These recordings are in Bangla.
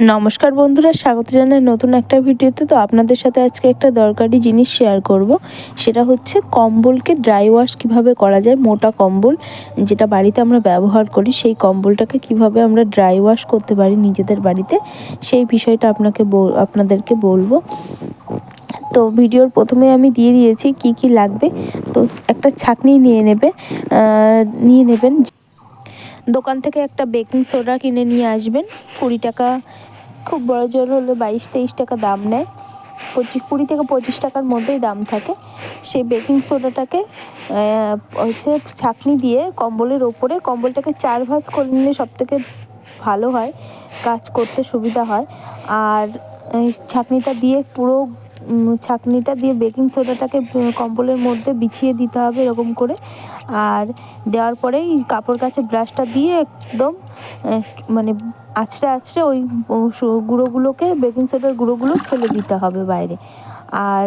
নমস্কার বন্ধুরা, স্বাগত জানাই নতুন একটা ভিডিওতে। তো আপনাদের সাথে আজকে একটা দরকারি জিনিস শেয়ার করব। সেটা হচ্ছে কম্বলকে ড্রাই ওয়াশ কীভাবে করা যায়, মোটা কম্বল, যেটা বাড়িতে আমরা ব্যবহার করি, সেই কম্বলটাকে কীভাবে আমরা ড্রাই ওয়াশ করতে পারি নিজেদের বাড়িতে, সেই বিষয়টা আপনাকে আপনাদেরকে বলব। তো ভিডিওর প্রথমে আমি দিয়ে দিয়েছি কি কি লাগবে। তো একটা ছাকনি নিয়ে নেবে নিয়ে নেবেন দোকান থেকে একটা বেকিং সোডা কিনে নিয়ে আসবেন। কুড়ি টাকা, খুব বড় জোর হলে বাইশ, তেইশ টাকা দাম নেয়। পঁচিশ, কুড়ি থেকে পঁচিশ টাকার মধ্যেই দাম থাকে। সেই বেকিং সোডাটাকে হচ্ছে ছাঁকনি দিয়ে কম্বলের ওপরে, কম্বলটাকে চার ভাঁজ করে নিলে সব থেকে ভালো হয়। কাজ করতে সুবিধা হয়। আর ছাঁকনিটা দিয়ে পুরো ছাঁকনিটা দিয়ে বেকিং সোডাটাকে কম্বলের মধ্যে বিছিয়ে দিতে হবে এরকম করে। আর দেওয়ার পরেই কাপড় কাছে ব্রাশটা দিয়ে একদম মানে আছড়ে আছড়ে ওই গুঁড়োগুলোকে, বেকিং সোডার গুঁড়োগুলো ফেলে দিতে হবে বাইরে। আর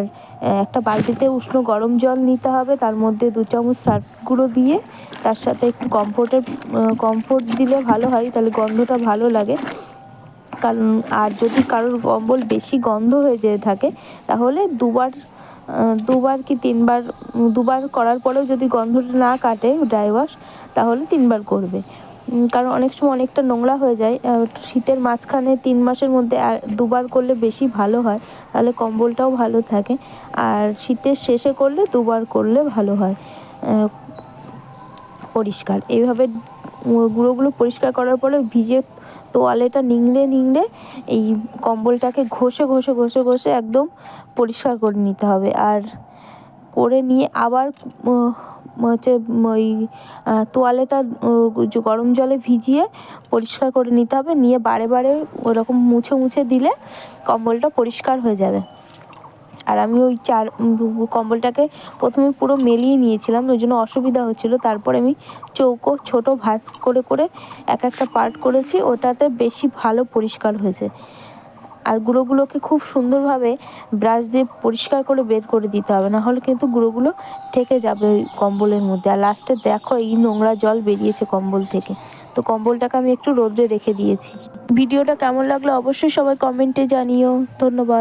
একটা বালতিতে উষ্ণ গরম জল নিতে হবে, তার মধ্যে দু চামচ সার্ফ গুঁড়ো দিয়ে, তার সাথে একটু কমফোর্টের কমফোর্ট দিলে ভালো হয়, তাহলে গন্ধটা ভালো লাগে। কারণ আর যদি কারোর কম্বল বেশি গন্ধ হয়ে যেয়ে থাকে, তাহলে দুবার দুবার কি তিনবার, দুবার করার পরেও যদি গন্ধটা না কাটে ড্রাই ওয়াশ তাহলে তিনবার করবে। কারণ অনেক সময় অনেকটা নোংরা হয়ে যায়। শীতের মাঝখানে তিন মাসের মধ্যে আর দুবার করলে বেশি ভালো হয়, তাহলে কম্বলটাও ভালো থাকে। আর শীতের শেষে করলে দুবার করলে ভালো হয়। পরিষ্কার। এইভাবে গুঁড়োগুলো পরিষ্কার করার পরে ভিজে তোয়ালেটা নিংড়ে নিংড়ে এই কম্বলটাকে ঘষে ঘষে ঘষে ঘষে একদম পরিষ্কার করে নিতে হবে। আর করে নিয়ে আবার হচ্ছে ওই তোয়ালেটা গরম জলে ভিজিয়ে পরিষ্কার করে নিতে হবে। নিয়ে বারে বারে ওরকম মুছে মুছে দিলে কম্বলটা পরিষ্কার হয়ে যাবে। আর আমি ওই চার কম্বলটাকে প্রথমে পুরো মেলিয়ে নিয়েছিলাম, ওই জন্য অসুবিধা হচ্ছিল। তারপরে আমি চৌকো ছোট ভাঁজ করে করে এক একটা পার্ট করেছি, ওটাতে বেশি ভালো পরিষ্কার হয়েছে। আর গুঁড়োগুলোকে খুব সুন্দরভাবে ব্রাশ দিয়ে পরিষ্কার করে বের করে দিতে হবে, না হলে কিন্তু গুঁড়োগুলো থেকে যাবে ওই কম্বলের মধ্যে। আর লাস্টে দেখো, এই নোংরা জল বেরিয়েছে কম্বল থেকে। তো কম্বলটাকে আমি একটু রোদ্রে রেখে দিয়েছি। ভিডিওটা কেমন লাগল অবশ্যই সবাই কমেন্টে জানিও। ধন্যবাদ।